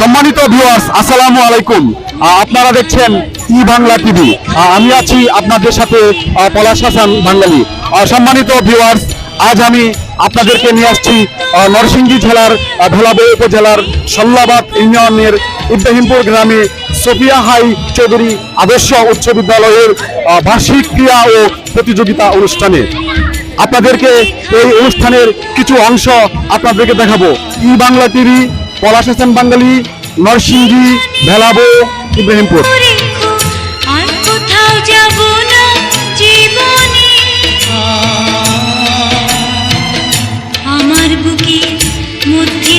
সম্মানিত ভিউয়ার্স আসসালামু আলাইকুম। আপনারা দেখছেন ই বাংলা টিভি আমি আছি আপনাদের সাথে পলাশ হাসান বাঙালি। সম্মানিত ভিউয়ার্স আজ আমি আপনাদেরকে নিয়ে আসছি নরসিংদী জেলার ভোলাবে উপজেলার সল্লাবাদ ইউনিয়নের ইব্রাহিমপুর গ্রামে সোফিয়া হাই চৌধুরী আদর্শ উচ্চ বিদ্যালয়ের বার্ষিক ক্রীড়া ও প্রতিযোগিতা অনুষ্ঠানে। আপনাদেরকে এই অনুষ্ঠানের কিছু অংশ আপনাদেরকে দেখাবো। E Bangla TV, Palash Hasan Bangali Narsingdi Belabo Ibrahimpur. আমার বুকে মধ্যেখানে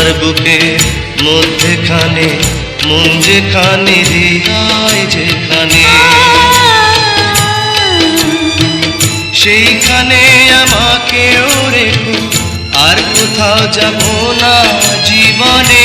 তোমার বুকে মধ্যেখানে মন যেখানে, হৃদয় যেখানে। সেইখানে আমাকেও রেখো, আর কোথাও যাব না জীবনে।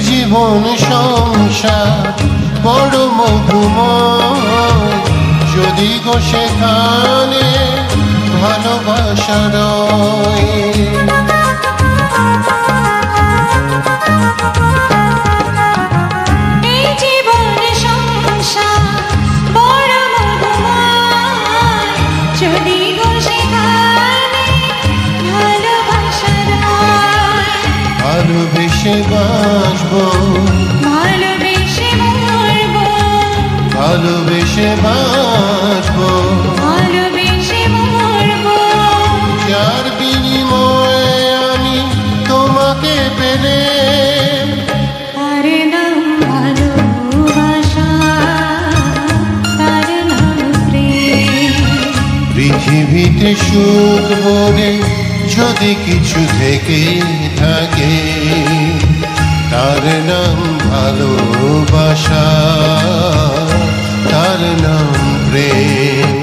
জীবন সংসার বড় মধুময়। যদি গো সেখানে ভালোবাসা রয় ভালোবেসে বাসবো। ভালোবেসে মরবো। ভালোবেসে বাসবো। ভালোবেসে মরবো। যার বিনিময়ে আমি তোমাকে পেলে। তার নাম ভালোবাসা তার নাম প্রেম। পৃথিবীতে সুখ বলে যদি কিছু থেকে থাকে তার নাম ভালোবাসা তার নাম প্রেম।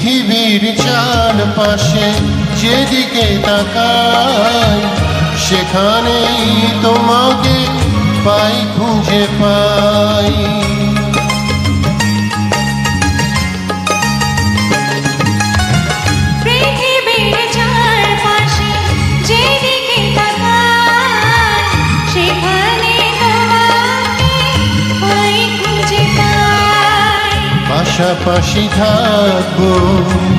পৃথিবীর চারপাশে যেদিকে তাকাই সেখানেই তোমাকে পাই খুঁজে পাই। পাশাপাশি থাকব।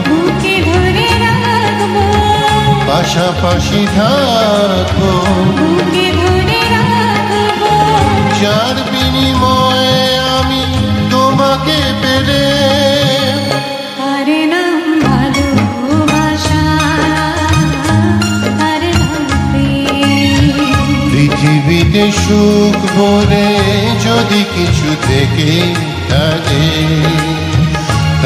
বুকে ধরে রাখব। পাশাপাশি থাকব। বুকে ধরে রাখব। যার বিনিময়ে আমি তোমাকে পেলে। প্রেম। পৃথিবীতে সুখ বলে যদি কিছু থেকে থাকে।